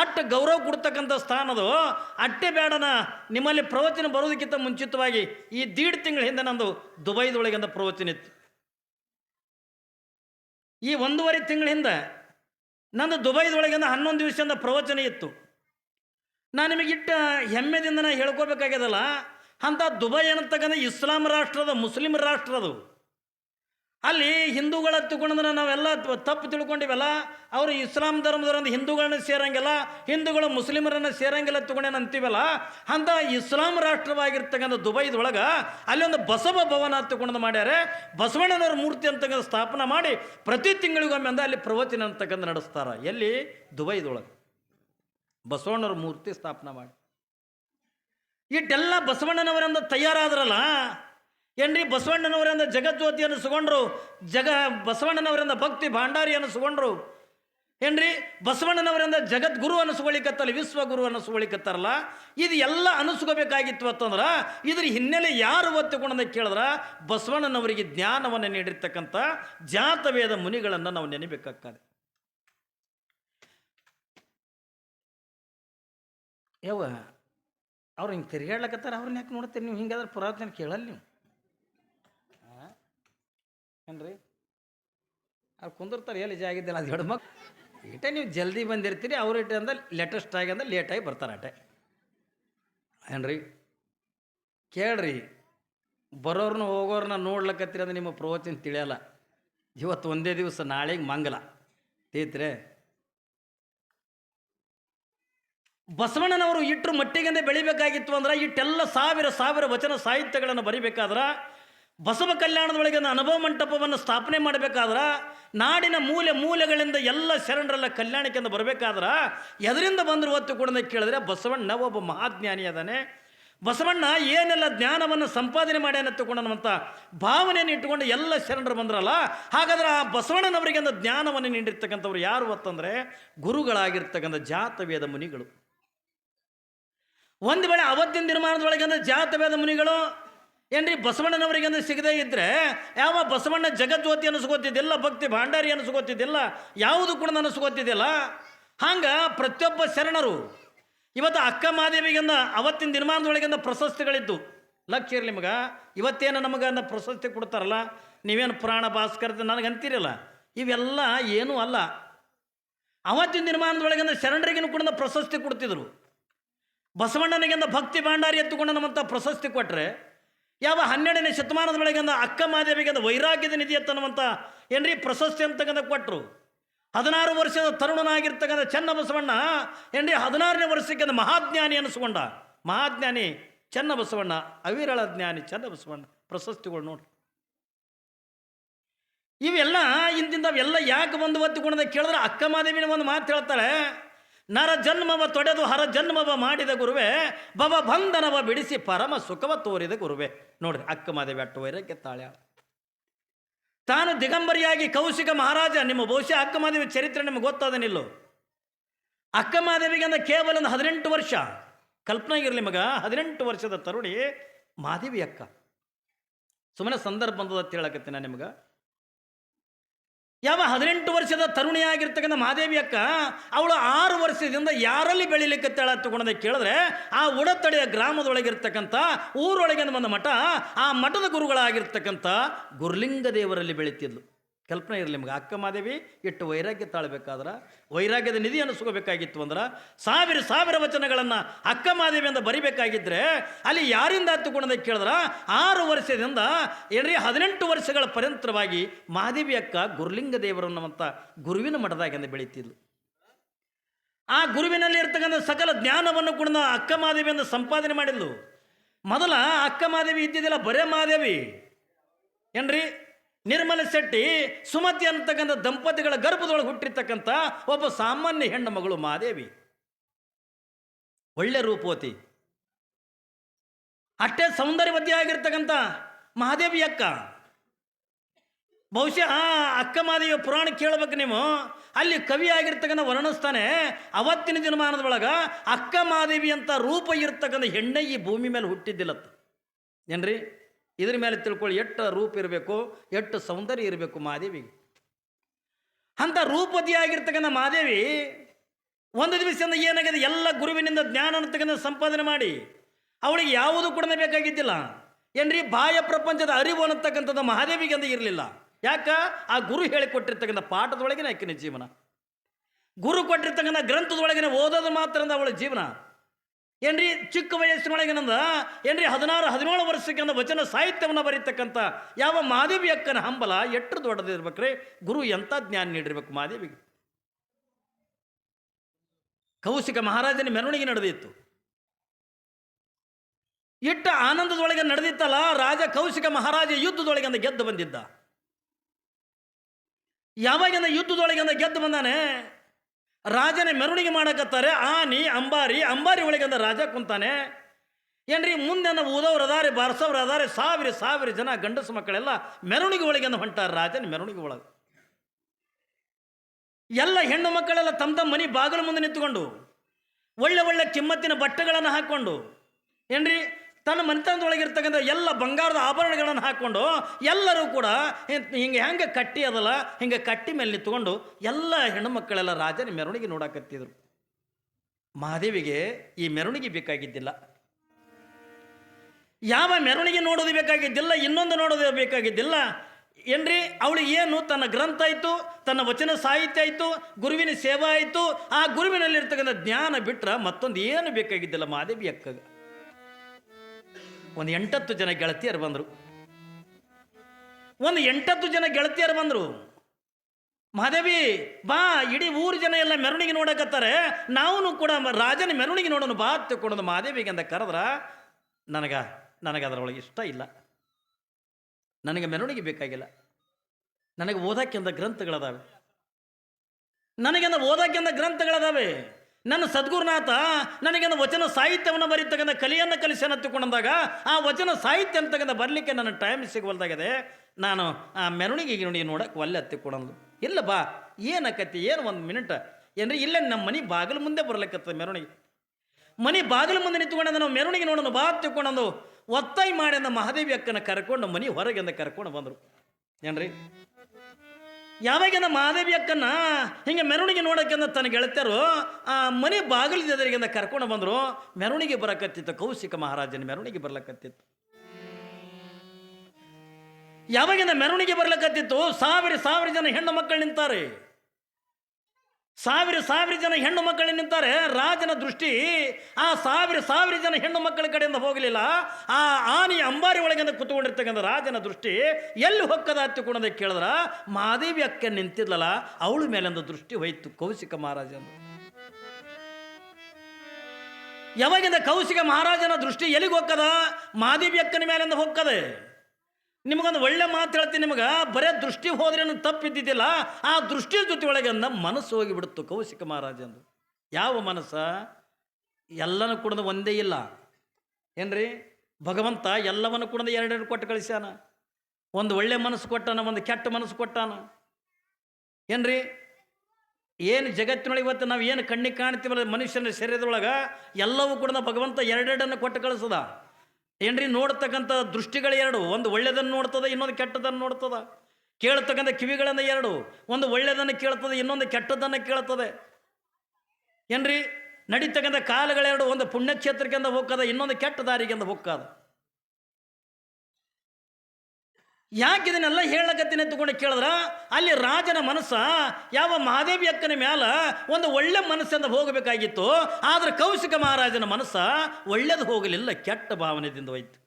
ಅಟ್ಟು ಗೌರವ ಕೊಡ್ತಕ್ಕಂಥ ಸ್ಥಾನದು ಅಟ್ಟೆ ಬೇಡನ, ನಿಮ್ಮಲ್ಲಿ ಪ್ರವಚನ ಬರೋದಕ್ಕಿಂತ ಮುಂಚಿತವಾಗಿ ಈ ದೀಡ್ ತಿಂಗಳ ಹಿಂದೆ ನಂದು ದುಬೈದೊಳಗಿಂದ ಪ್ರವಚನ ಇತ್ತು. ಈ ಒಂದೂವರೆ ತಿಂಗಳ ಹಿಂದೆ ನಂದು ದುಬೈದೊಳಗಿಂದ ಹನ್ನೊಂದು ದಿವಸದಿಂದ ಪ್ರವಚನ ಇತ್ತು. ನಾನು ನಿಮಗಿಟ್ಟ ಹೆಮ್ಮೆದಿಂದ ನಾನು ಹೇಳ್ಕೋಬೇಕಾಗ್ಯದಲ್ಲ, ಅಂಥ ದುಬೈ ಅನ್ನತಕ್ಕಂಥ ಇಸ್ಲಾಂ ರಾಷ್ಟ್ರದ ಮುಸ್ಲಿಂ ರಾಷ್ಟ್ರದು ಅಲ್ಲಿ ಹಿಂದೂಗಳ ತಗೊಂಡ್ರೆ ನಾವೆಲ್ಲ ತಪ್ಪು ತಿಳ್ಕೊಂಡಿವಲ್ಲ, ಅವರು ಇಸ್ಲಾಂ ಧರ್ಮದವರಂದು ಹಿಂದೂಗಳನ್ನ ಸೇರಂಗಿಲ್ಲ, ಹಿಂದೂಗಳು ಮುಸ್ಲಿಮರನ್ನ ಸೇರಂಗಿಲ್ಲ ತಗೊಂಡೇನು ಅಂತೀವಲ್ಲ, ಅಂತ ಇಸ್ಲಾಂ ರಾಷ್ಟ್ರವಾಗಿರ್ತಕ್ಕಂಥ ದುಬೈದೊಳಗೆ ಅಲ್ಲೊಂದು ಬಸವ ಭವನ ತಗೊಂಡು ಮಾಡ್ಯಾರೆ. ಬಸವಣ್ಣನವ್ರ ಮೂರ್ತಿ ಅಂತಕ್ಕಂಥ ಸ್ಥಾಪನೆ ಮಾಡಿ ಪ್ರತಿ ತಿಂಗಳಿಗೊಮ್ಮೆ ಅಂದ ಅಲ್ಲಿ ಪ್ರವಚನ ಅಂತಕ್ಕಂಥ ನಡೆಸ್ತಾರೆ. ಎಲ್ಲಿ? ದುಬೈದೊಳಗೆ. ಬಸವಣ್ಣವ್ರ ಮೂರ್ತಿ ಸ್ಥಾಪನೆ ಮಾಡಿ. ಇಟ್ಟೆಲ್ಲ ಬಸವಣ್ಣನವರಿಂದ ತಯಾರಾದ್ರಲ್ಲ ಏನ್ರಿ ಬಸವಣ್ಣನವರಿಂದ ಜಗಜ್ಯೋತಿ ಅನಿಸ್ಕೊಂಡ್ರು ಜಗ ಬಸವಣ್ಣನವರಿಂದ ಭಕ್ತಿ ಭಾಂಡಾರಿ ಅನಿಸ್ಕೊಂಡ್ರು ಏನ್ರಿ ಬಸವಣ್ಣನವರಿಂದ ಜಗದ್ಗುರು ಅನಿಸ್ಕೊಳಿಕತ್ತಲ್ಲ ವಿಶ್ವಗುರು ಅನಿಸ್ಕೊಳಿಕತ್ತಾರಲ್ಲ ಇದು ಎಲ್ಲ ಅನಿಸ್ಕೋಬೇಕಾಗಿತ್ತು ಅಂತಂದ್ರೆ, ಇದ್ರ ಹಿನ್ನೆಲೆ ಯಾರು ಒತ್ತಿಕೊಂಡಂತ ಕೇಳಿದ್ರ, ಬಸವಣ್ಣನವರಿಗೆ ಜ್ಞಾನವನ್ನು ನೀಡಿರ್ತಕ್ಕಂಥ ಜಾತವೇದ ಮುನಿಗಳನ್ನು ನಾವು ನೆನಬೇಕಾಗ್ತದೆ. ಯಾವ ಅವ್ರು ಹಿಂಗೆ ತಿರುಗಾಡ್ಲಕತ್ತಾರ ಅವ್ರನ್ನ ಯಾಕೆ ನೋಡ್ತೀರಿ ನೀವು? ಹಿಂಗಾದ್ರೆ ಪುರಾತನ ಕೇಳಲ್ಲ ನೀವು? ಏನ್ರಿ? ಅವ್ರು ಕುಂದಿರ್ತಾರೆ ಎಲ್ಲಿ ಜಾಗಿದ್ದಿಲ್ಲ ಅದು ಹೆಣ್ಮಕ್ ಇಟೆ ನೀವು ಜಲ್ದಿ ಬಂದಿರ್ತೀರಿ, ಅವ್ರ ಇಟ್ಟೆ ಅಂದ್ರೆ ಲೇಟೆಸ್ಟ್ ಆಗಿ ಅಂದ್ರೆ ಲೇಟಾಗಿ ಬರ್ತಾರೆ ಅಟೆ ಏನ್ರಿ? ಕೇಳ್ರಿ, ಬರೋರ್ನ ಹೋಗೋರ್ನ ನೋಡ್ಲಕತ್ತೀರಿ ಅಂದ್ರೆ ನಿಮ್ಮ ಪ್ರವಚನ ತಿಳಿಯಲ್ಲ. ಇವತ್ತು ಒಂದೇ ದಿವಸ, ನಾಳೆಗೆ ಮಂಗಲ. ತೀತ್ರೆ ಬಸವಣ್ಣನವರು ಇಟ್ಟರು ಮಟ್ಟಿಗೆಂದೇ ಬೆಳಿಬೇಕಾಗಿತ್ತು ಅಂದ್ರೆ, ಇಟ್ಟೆಲ್ಲ ಸಾವಿರ ಸಾವಿರ ವಚನ ಸಾಹಿತ್ಯಗಳನ್ನು ಬರಿಬೇಕಾದ್ರೆ ಬಸವ ಕಲ್ಯಾಣದೊಳಗೆ ಅನುಭವ ಮಂಟಪವನ್ನು ಸ್ಥಾಪನೆ ಮಾಡಬೇಕಾದ್ರೆ ನಾಡಿನ ಮೂಲೆ ಮೂಲೆಗಳಿಂದ ಎಲ್ಲ ಶರಣರೆಲ್ಲ ಕಲ್ಯಾಣಕ್ಕೆಂದು ಬರಬೇಕಾದ್ರೆ ಎದರಿಂದ ಬಂದರು ಒತ್ತು ಕೂಡ ಕೇಳಿದ್ರೆ ಬಸವಣ್ಣ ಒಬ್ಬ ಮಹಾಜ್ಞಾನಿ ಅದಾನೆ. ಬಸವಣ್ಣ ಏನೆಲ್ಲ ಜ್ಞಾನವನ್ನು ಸಂಪಾದನೆ ಮಾಡ್ಯಾನ ತಗೊಂಡನಂತ ಭಾವನೆಯನ್ನು ಇಟ್ಟುಕೊಂಡು ಎಲ್ಲ ಶರಣರು ಬಂದ್ರಲ್ಲ, ಹಾಗಾದ್ರೆ ಆ ಬಸವಣ್ಣನವರಿಗೆ ಒಂದು ಜ್ಞಾನವನ್ನು ನೀಡಿರ್ತಕ್ಕಂಥವ್ರು ಯಾರು ಅಂತಂದರೆ ಗುರುಗಳಾಗಿರ್ತಕ್ಕಂಥ ಜಾತವೇದ ಮುನಿಗಳು. ಒಂದು ವೇಳೆ ಅವತ್ತಿನ ನಿರ್ಮಾಣದೊಳಗೆ ಜಾತವೇದ ಮುನಿಗಳು ಏನ್ರಿ ಬಸವಣ್ಣನವರಿಗೆ ಅಂದ್ರೆ ಸಿಗದೇ ಇದ್ದರೆ ಯಾವ ಬಸವಣ್ಣ ಜಗಜ್ಯೋತಿ ಅನಿಸ್ಕೋತಿದ್ದಿಲ್ಲ ಭಕ್ತಿ ಭಾಂಡಾರಿ ಅನಿಸ್ಕೋತಿದ್ದಿಲ್ಲ, ಯಾವುದು ಕೂಡ ಅನಿಸ್ಕೋತಿದ್ದಿಲ್ಲ ಹಂಗೆ ಪ್ರತಿಯೊಬ್ಬ ಶರಣರು ಇವತ್ತು ಅಕ್ಕ ಮಾದೇವಿಗಿಂದ ಅವತ್ತಿನ ದಿನಮಾನದೊಳಗಿಂದ ಪ್ರಶಸ್ತಿಗಳಿದ್ದು. ಲಕ್ಷ ಇರಲಿ ನಿಮಗೆ ಇವತ್ತೇನು ನಮಗೆ ಅಂದ ಪ್ರಶಸ್ತಿ ಕೊಡ್ತಾರಲ್ಲ, ನೀವೇನು ಪುರಾಣ ಭಾಸ್ಕರ ನನಗೆ ಅಂತೀರಲ್ಲ, ಇವೆಲ್ಲ ಏನೂ ಅಲ್ಲ. ಅವತ್ತಿನ ದಿನಮಾನದೊಳಗಿಂದ ಶರಣರಿಗಿನ ಕೂಡ ಪ್ರಶಸ್ತಿ ಕೊಡ್ತಿದ್ರು. ಬಸವಣ್ಣನಿಗೆಂದ ಭಕ್ತಿ ಭಾಂಡಾರಿ ಎತ್ತುಕೊಂಡು ನಮ್ಮಂಥ ಪ್ರಶಸ್ತಿ ಕೊಟ್ಟರೆ ಯಾವ ಹನ್ನೆರಡನೇ ಶತಮಾನದ ಬೆಳಗ್ಗೆ ಅಕ್ಕ ಮಾದೇವಿಗೆಂದ ವೈರಾಗ್ಯದ ನಿಧಿ ಎತ್ತನ್ನುವಂಥ ಏನ್ರಿ ಪ್ರಶಸ್ತಿ ಅಂತಕ್ಕಂಥ ಕೊಟ್ಟರು ಹದಿನಾರು ವರ್ಷದ ತರುಣನಾಗಿರ್ತಕ್ಕಂಥ ಚೆನ್ನ ಬಸವಣ್ಣ ಏನ್ರಿ ಹದಿನಾರನೇ ವರ್ಷಕ್ಕೆ ಮಹಾಜ್ಞಾನಿ ಅನಿಸ್ಕೊಂಡ ಮಹಾಜ್ಞಾನಿ ಚೆನ್ನ ಬಸವಣ್ಣ ಅವಿರಳ ಜ್ಞಾನಿ ಚೆನ್ನ ಬಸವಣ್ಣ ಪ್ರಶಸ್ತಿಗಳು ನೋಡ್ರಿ. ಇವೆಲ್ಲ ಇಂತಿಂದವೆಲ್ಲ ಯಾಕೆ ಬಂದು ಒತ್ತುಕೊಂಡದ ಕೇಳಿದ್ರೆ ಅಕ್ಕ ಮಾದೇವಿನ ಒಂದು ಮಾತು ಹೇಳ್ತಾಳೆ ನರ ಜನ್ಮವ ತೊಡೆದು ಹರ ಜನ್ಮವ ಮಾಡಿದ ಗುರುವೆ, ಭವ ಬಂಧನವ ಬಿಡಿಸಿ ಪರಮ ಸುಖವ ತೋರಿದ ಗುರುವೆ. ನೋಡ್ರಿ, ಅಕ್ಕ ಮಾದೇವಿ ಅಟ್ಟು ವೈರಕ್ಕೆ ತಾಳ್ಯಾಳ ತಾನು ದಿಗಂಬರಿಯಾಗಿ ಕೌಶಿಕ ಮಹಾರಾಜ, ನಿಮ್ಮ ಬಹುಶಃ ಅಕ್ಕ ಮಾದೇವಿ ಚರಿತ್ರೆ ನಿಮಗೆ ಗೊತ್ತಾದನಿಲ್ಲೋ? ಅಕ್ಕಮಹಾದೇವಿಗೆ ಅಂದ ಕೇವಲ ಒಂದು ಹದಿನೆಂಟು ವರ್ಷ. ಕಲ್ಪನೆ ಇರಲಿ ಮಗ, ಹದಿನೆಂಟು ವರ್ಷದ ತರುಣಿ ಮಾದೇವಿ ಅಕ್ಕ. ಸುಮ್ಮನೆ ಸಂದರ್ಭ ಬಂದದ ಹೇಳಕತ್ತೀನಿ ನಿಮ್ಗೆ. ಯಾವ ಹದಿನೆಂಟು ವರ್ಷದ ತರುಣಿಯಾಗಿರ್ತಕ್ಕಂಥ ಮಹಾದೇವಿ ಅಕ್ಕ, ಅವಳು ಆರು ವರ್ಷದಿಂದ ಯಾರಲ್ಲಿ ಬೆಳಿಲಿಕ್ಕೆ ತಳ ತಗೊಂಡೆ ಕೇಳಿದ್ರೆ ಆ ಉಡತಡೆಯ ಗ್ರಾಮದೊಳಗಿರ್ತಕ್ಕಂಥ ಊರೊಳಗಿಂದ ಬಂದ ಮಠ, ಆ ಮಠದ ಗುರುಗಳಾಗಿರ್ತಕ್ಕಂಥ ಗುರುಲಿಂಗ ದೇವರಲ್ಲಿ ಬೆಳೀತಿದ್ಲು. ಕಲ್ಪನೆ ಇರಲಿ ನಿಮ್ಗೆ. ಅಕ್ಕ ಮಾದೇವಿ ಇಟ್ಟು ವೈರಾಗ್ಯ ತಾಳ್ಬೇಕಾದ್ರೆ, ವೈರಾಗ್ಯದ ನಿಧಿ ಅನಿಸ್ಕೋಬೇಕಾಗಿತ್ತು ಅಂದ್ರೆ, ಸಾವಿರ ಸಾವಿರ ವಚನಗಳನ್ನು ಅಕ್ಕ ಅಂತ ಬರಿಬೇಕಾಗಿದ್ದರೆ ಅಲ್ಲಿ ಯಾರಿಂದ ಹತ್ತುಕೊಂಡಂತ ಕೇಳಿದ್ರೆ, ಆರು ವರ್ಷದಿಂದ ಏನ್ರಿ ಹದಿನೆಂಟು ವರ್ಷಗಳ ಪರ್ಯಂತರವಾಗಿ ಮಾದೇವಿ ಅಕ್ಕ ಗುರುಲಿಂಗ ದೇವರನ್ನುವಂಥ ಗುರುವಿನ ಮಠದಾಗಿಂದ ಬೆಳೀತಿದ್ಲು. ಆ ಗುರುವಿನಲ್ಲಿ ಇರ್ತಕ್ಕಂಥ ಸಕಲ ಜ್ಞಾನವನ್ನು ಕೂಡ ಅಕ್ಕ ಅಂತ ಸಂಪಾದನೆ ಮಾಡಿದ್ಲು. ಮೊದಲ ಅಕ್ಕ ಮಾದೇವಿ ಇದ್ದಿದ್ದಿಲ್ಲ, ಬರೇ ಮಾದೇವಿ. ಏನ್ರಿ ನಿರ್ಮಲ ಶೆಟ್ಟಿ ಸುಮತಿ ಅಂತಕ್ಕಂಥ ದಂಪತಿಗಳ ಗರ್ಭದೊಳಗೆ ಹುಟ್ಟಿರ್ತಕ್ಕಂಥ ಒಬ್ಬ ಸಾಮಾನ್ಯ ಹೆಣ್ಣು ಮಗಳು ಮಾದೇವಿ. ಒಳ್ಳೆ ರೂಪವತಿ. ಅಷ್ಟೇ ಸೌಂದರ್ಯವತಿ ಆಗಿರ್ತಕ್ಕಂಥ ಮಹಾದೇವಿ ಅಕ್ಕ. ಬಹುಶಃ ಆ ಅಕ್ಕ ಮಾದೇವಿ ಪುರಾಣ ಕೇಳಬೇಕು ನೀವು. ಅಲ್ಲಿ ಕವಿ ಆಗಿರ್ತಕ್ಕಂಥ ವರ್ಣಿಸ್ತಾನೆ ಅವತ್ತಿನ ದಿನಮಾನದೊಳಗೆ ಅಕ್ಕ ಮಾದೇವಿ ಅಂತ ರೂಪ ಇರ್ತಕ್ಕಂಥ ಹೆಣ್ಣೆ ಈ ಭೂಮಿ ಮೇಲೆ ಹುಟ್ಟಿದ್ದಿಲ್ಲತ್ತು ಏನ್ರಿ? ಇದ್ರ ಮೇಲೆ ತಿಳ್ಕೊಳ್ಳಿ ಎಷ್ಟು ರೂಪ ಇರಬೇಕು ಎಷ್ಟು ಸೌಂದರ್ಯ ಇರಬೇಕು ಮಾದೇವಿಗೆ ಅಂಥ ರೂಪತಿಯಾಗಿರ್ತಕ್ಕಂಥ ಮಾದೇವಿ ಒಂದು ದಿವಸದಿಂದ ಏನಾಗಿದೆ? ಎಲ್ಲ ಗುರುವಿನಿಂದ ಜ್ಞಾನ ಅನ್ನತಕ್ಕಂಥ ಸಂಪಾದನೆ ಮಾಡಿ, ಅವಳಿಗೆ ಯಾವುದು ಕೂಡ ಬೇಕಾಗಿದ್ದಿಲ್ಲ. ಏನ್ರಿ? ಬಾಹ್ಯ ಪ್ರಪಂಚದ ಅರಿವು ಅನ್ನತಕ್ಕಂಥದ್ದು ಮಹಾದೇವಿಗೆ ಅಂತ ಇರಲಿಲ್ಲ. ಯಾಕ? ಆ ಗುರು ಹೇಳಿಕೊಟ್ಟಿರ್ತಕ್ಕಂಥ ಪಾಠದೊಳಗಿನ ಆಕಿನ ಜೀವನ. ಗುರು ಕೊಟ್ಟಿರ್ತಕ್ಕಂಥ ಗ್ರಂಥದೊಳಗಿನ ಓದೋದು ಮಾತ್ರ ಅವಳ ಜೀವನ. ಏನ್ರಿ ಚಿಕ್ಕ ವಯಸ್ಸಿನೊಳಗಿನಂದ ಏನ್ರಿ ಹದಿನಾರು, ಹದಿನೇಳು ವರ್ಷಕ್ಕೆ ಅಂದ ವಚನ ಸಾಹಿತ್ಯವನ್ನು ಬರೀತಕ್ಕಂಥ ಯಾವ ಮಾದೇವಿ ಅಕ್ಕನ ಹಂಬಲ ಎಷ್ಟು ದೊಡ್ಡದಿರ್ಬೇಕ್ರಿ ಗುರು ಎಂಥ ಜ್ಞಾನ ನೀಡಿರ್ಬೇಕು ಮಾದೇವಿಗೆ ಕೌಶಿಕ ಮಹಾರಾಜನ ಮೆರವಣಿಗೆ ನಡೆದಿತ್ತು. ಇಟ್ಟ ಆನಂದದೊಳಗೆ ನಡೆದಿತ್ತಲ್ಲ, ರಾಜ ಕೌಶಿಕ ಮಹಾರಾಜ ಯುದ್ಧದೊಳಗಿಂದ ಗೆದ್ದು ಬಂದಿದ್ದ. ಯಾವಾಗಿಂದ ಯುದ್ಧದೊಳಗಿಂದ ಗೆದ್ದು ಬಂದಾನೆ? ರಾಜನ ಮೆರವಣಿಗೆ ಮಾಡಕತ್ತಾರೆ. ಆನಿ ಅಂಬಾರಿ ಅಂಬಾರಿ ಒಳಗೆ ಒಳಗಿಂದ ರಾಜ ಕುಂತಾನೆ. ಏನ್ರಿ, ಮುಂದೆ ನಾವು ಓದೋರು ಅದಾರೆ, ಬಾರ್ಸವ್ರು ಅದಾರೆ, ಸಾವಿರ ಸಾವಿರ ಜನ ಗಂಡಸು ಮಕ್ಕಳೆಲ್ಲ ಮೆರವಣಿಗೆ ಒಳಗೆ ಒಳಗಿಂದ ಹೊಂಟಾರ ರಾಜನ ಮೆರವಣಿಗೆ ಒಳಗೆ. ಎಲ್ಲ ಹೆಣ್ಣು ಮಕ್ಕಳೆಲ್ಲ ತಮ್ಮ ತಮ್ಮ ಮನೆ ಬಾಗಿಲು ಮುಂದೆ ನಿಂತ್ಕೊಂಡು, ಒಳ್ಳೆ ಒಳ್ಳೆ ಕಿಮ್ಮತ್ತಿನ ಬಟ್ಟೆಗಳನ್ನು ಹಾಕ್ಕೊಂಡು ಏನ್ರಿ ತನ್ನ ಮನೆತನದೊಳಗಿರ್ತಕ್ಕಂಥ ಎಲ್ಲ ಬಂಗಾರದ ಆಭರಣಗಳನ್ನು ಹಾಕ್ಕೊಂಡು ಎಲ್ಲರೂ ಕೂಡ ಹಿಂಗೆ ಹೆಂಗೆ ಕಟ್ಟಿ ಅದಲ್ಲ, ಹಿಂಗೆ ಕಟ್ಟಿ ಮೇಲೆ ನಿಂತ್ಕೊಂಡು ಎಲ್ಲ ಹೆಣ್ಣು ಮಕ್ಕಳೆಲ್ಲ ರಾಜನ ಮೆರವಣಿಗೆ ನೋಡಕತ್ತಿದ್ರು. ಮಹಾದೇವಿಗೆ ಈ ಮೆರವಣಿಗೆ ಬೇಕಾಗಿದ್ದಿಲ್ಲ. ಯಾವ ಮೆರವಣಿಗೆ ನೋಡೋದು ಬೇಕಾಗಿದ್ದಿಲ್ಲ, ಇನ್ನೊಂದು ನೋಡೋದು ಬೇಕಾಗಿದ್ದಿಲ್ಲ. ಏನ್ರಿ ಅವಳಿಗೆ ಏನು ತನ್ನ ಗ್ರಂಥ ಆಯಿತು, ತನ್ನ ವಚನ ಸಾಹಿತ್ಯ ಆಯಿತು, ಗುರುವಿನ ಸೇವಾ ಆಯಿತು, ಆ ಗುರುವಿನಲ್ಲಿರ್ತಕ್ಕಂಥ ಜ್ಞಾನ ಬಿಟ್ರೆ ಮತ್ತೊಂದು ಏನು ಬೇಕಾಗಿದ್ದಿಲ್ಲ ಮಾದೇವಿ ಅಕ್ಕಗೆ ಒಂದು ಎಂಟತ್ತು ಜನ ಗೆಳತಿಯರು ಬಂದರು. ಒಂದು ಎಂಟತ್ತು ಜನ ಗೆಳತಿಯರು ಬಂದರು. ಮಹಾದೇವಿ, ಬಾ, ಇಡೀ ಊರು ಜನ ಎಲ್ಲ ಮೆರವಣಿಗೆ ನೋಡಕತ್ತಾರೆ. ನಾವು ಕೂಡ ರಾಜನ ಮೆರವಣಿಗೆ ನೋಡೋಣ, ಬಾ ತಿಳ್ಕೊಂಡು ಮಹಾದೇವಿಗೆ ಅಂತ ಕರೆದ್ರ, ನನಗೆ ನನಗೆ ಅದರೊಳಗೆ ಇಷ್ಟ ಇಲ್ಲ. ನನಗೆ ಮೆರವಣಿಗೆ ಬೇಕಾಗಿಲ್ಲ. ನನಗೆ ಓದಕ್ಕೆಂದ ಗ್ರಂಥಗಳದಾವೆ. ನನಗೆಂದ ಓದಕ್ಕೆಂದ ಗ್ರಂಥಗಳದಾವೆ. ನನ್ನ ಸದ್ಗುರುನಾಥ ನನಗೆ ವಚನ ಸಾಹಿತ್ಯವನ್ನು ಬರೀತಕ್ಕಂಥ ಕಲಿಯನ್ನು ಕಲಿಸಿ ತಿಳ್ಕೊಂಡಾಗ ಆ ವಚನ ಸಾಹಿತ್ಯ ಅಂತಕ್ಕಂಥ ಬರಲಿಕ್ಕೆ ನನ್ನ ಟೈಮ್ ಸಿಗುವಲ್ದಾಗದೆ. ನಾನು ಆ ಮೆರವಣಿಗೆ ನೋಡಿ ನೋಡಕ್ಕೆ ಒಲ್ಲೆ ಹತ್ತಿಕೊಡಂದು ಇಲ್ಲ ಬಾ ಏನಕ್ಕತಿ ಏನು ಒಂದು ಮಿನಿಟ್ ಏನ್ರಿ, ಇಲ್ಲೇ ನಮ್ಮ ಮನೆ ಬಾಗಿಲು ಮುಂದೆ ಬರ್ಲಿಕ್ಕತ್ತದ ಮೆರವಣಿಗೆ. ಮನೆ ಬಾಗಿಲು ಮುಂದೆ ನಿಂತ್ಕೊಂಡಂದ ನಾವು ಮೆರವಣಿಗೆ ನೋಡೋಣ ಬಾ ತಿಳ್ಕೊಂಡಂದು ಒತ್ತಾಯಿ ಮಾಡಿ ಅಂದ ಮಹಾದೇವಿ ಅಕ್ಕನ ಕರ್ಕೊಂಡು ಮನೆ ಹೊರಗಿಂದ ಕರ್ಕೊಂಡು ಬಂದರು. ಏನ್ರಿ? ಯಾವಾಗಿಂದ ಮಾದೇವಿ ಅಕ್ಕನ ಹಿಂಗೆ ಮೆರವಣಿಗೆ ನೋಡೋಕ್ಕಿಂತ ತನ್ನ ಗೆಳತಿಯರು, ಆ ಮನೆ ಬಾಗಿಲಿದ್ದರಿಗಿಂದ ಕರ್ಕೊಂಡು ಬಂದರು. ಮೆರವಣಿಗೆ ಬರಕತ್ತಿತ್ತು. ಕೌಶಿಕ ಮಹಾರಾಜನ ಮೆರವಣಿಗೆ ಬರ್ಲಕತ್ತಿತ್ತು. ಯಾವಾಗಿಂದ ಮೆರವಣಿಗೆ ಬರ್ಲಕತ್ತಿತ್ತು? ಸಾವಿರ ಸಾವಿರ ಜನ ಹೆಣ್ಣು ಮಕ್ಕಳು ನಿಂತಾರೆ. ಸಾವಿರ ಸಾವಿರ ಜನ ಹೆಣ್ಣು ಮಕ್ಕಳು ನಿಂತಾರೆ, ರಾಜನ ದೃಷ್ಟಿ ಆ ಸಾವಿರ ಸಾವಿರ ಜನ ಹೆಣ್ಣು ಮಕ್ಕಳ ಕಡೆಯಿಂದ ಹೋಗಲಿಲ್ಲ. ಆ ಆನೆಯ ಅಂಬಾರಿ ಒಳಗಿಂದ ಕೂತ್ಕೊಂಡಿರ್ತಕ್ಕಂಥ ರಾಜನ ದೃಷ್ಟಿ ಎಲ್ಲಿ ಹೊಕ್ಕದ ಹತ್ತಿಕೊಂಡದ ಕೇಳಿದ್ರ ಮಾದೇವಿ ಅಕ್ಕ ನಿಂತಿದ್ಲಲ್ಲ, ಅವಳ ಮೇಲೊಂದು ದೃಷ್ಟಿ ಹೋಯ್ತು ಕೌಶಿಕ ಮಹಾರಾಜನ ಯಾವಾಗಿಂದ ಕೌಶಿಕ ಮಹಾರಾಜನ ದೃಷ್ಟಿ ಎಲ್ಲಿಗೆ ಹೋಕ್ಕದ? ಮಾದೇವಿ ಅಕ್ಕನ ಮೇಲಿಂದ ಹೋಕ್ಕದೆ. ನಿಮಗೊಂದು ಒಳ್ಳೆ ಮಾತು ಹೇಳ್ತೀನಿ ನಿಮಗೆ. ಬರೇ ದೃಷ್ಟಿ ಹೋದ್ರೇನು ತಪ್ಪಿದ್ದಿದ್ದಿಲ್ಲ ಆ ದೃಷ್ಟಿ ಜೊತೆ ಒಳಗೆ ಅಂದ ಮನಸ್ಸು ಹೋಗಿಬಿಡ್ತು ಕೌಶಿಕ ಮಹಾರಾಜಂದು ಯಾವ ಮನಸ್ಸ? ಎಲ್ಲನೂ ಕೂಡ ಒಂದೇ ಇಲ್ಲ. ಏನ್ರಿ? ಭಗವಂತ ಎಲ್ಲವನ್ನು ಕೂಡ ಎರಡೆರಡು ಕೊಟ್ಟು ಕಳಿಸ್ಯಾನ. ಒಂದು ಒಳ್ಳೆ ಮನಸ್ಸು ಕೊಟ್ಟಾನ, ಒಂದು ಕೆಟ್ಟ ಮನಸ್ಸು ಕೊಟ್ಟಾನ. ಏನ್ರಿ? ಏನು ಜಗತ್ತಿನೊಳಗೆ ಇವತ್ತು ನಾವು ಏನು ಕಣ್ಣಿಗೆ ಕಾಣ್ತೀವಲ್ಲ ಮನುಷ್ಯನ ಶರೀರದೊಳಗೆ, ಎಲ್ಲವೂ ಕೂಡ ಭಗವಂತ ಎರಡೆರಡನ್ನು ಕೊಟ್ಟು ಕಳಿಸದ. ಏನ್ರಿ, ನೋಡ್ತಕ್ಕಂಥ ದೃಷ್ಟಿಗಳು ಎರಡು. ಒಂದು ಒಳ್ಳೆಯದನ್ನು ನೋಡ್ತದ, ಇನ್ನೊಂದು ಕೆಟ್ಟದನ್ನು ನೋಡ್ತದ. ಕೇಳ್ತಕ್ಕಂಥ ಕಿವಿಗಳನ್ನು ಎರಡು. ಒಂದು ಒಳ್ಳೆಯದನ್ನು ಕೇಳ್ತದೆ, ಇನ್ನೊಂದು ಕೆಟ್ಟದನ್ನು ಕೇಳ್ತದೆ. ಏನ್ರಿ, ನಡೀತಕ್ಕಂಥ ಕಾಲಗಳೆರಡು. ಒಂದು ಪುಣ್ಯಕ್ಷೇತ್ರಕ್ಕಿಂದ ಹೋಗ್ಕದ ಇನ್ನೊಂದು ಕೆಟ್ಟ ದಾರಿಗಿಂದ ಹೋಗ್ಕದ ಯಾಕೆ ಇದನ್ನೆಲ್ಲ ಹೇಳಕತ್ತೀನಿ ತಗೊಂಡು ಕೇಳಿದ್ರ? ಅಲ್ಲಿ ರಾಜನ ಮನಸ್ಸ ಯಾವ ಮಹಾದೇವಿ ಅಕ್ಕನ ಮ್ಯಾಲ ಒಂದು ಒಳ್ಳೆ ಮನಸ್ಸಿಂದ ಹೋಗಬೇಕಾಗಿತ್ತು. ಆದ್ರೆ ಕೌಶಿಕ ಮಹಾರಾಜನ ಮನಸ್ಸ ಒಳ್ಳೇದು ಹೋಗಲಿಲ್ಲ, ಕೆಟ್ಟ ಭಾವನೆದಿಂದ ಹೋಯ್ತು.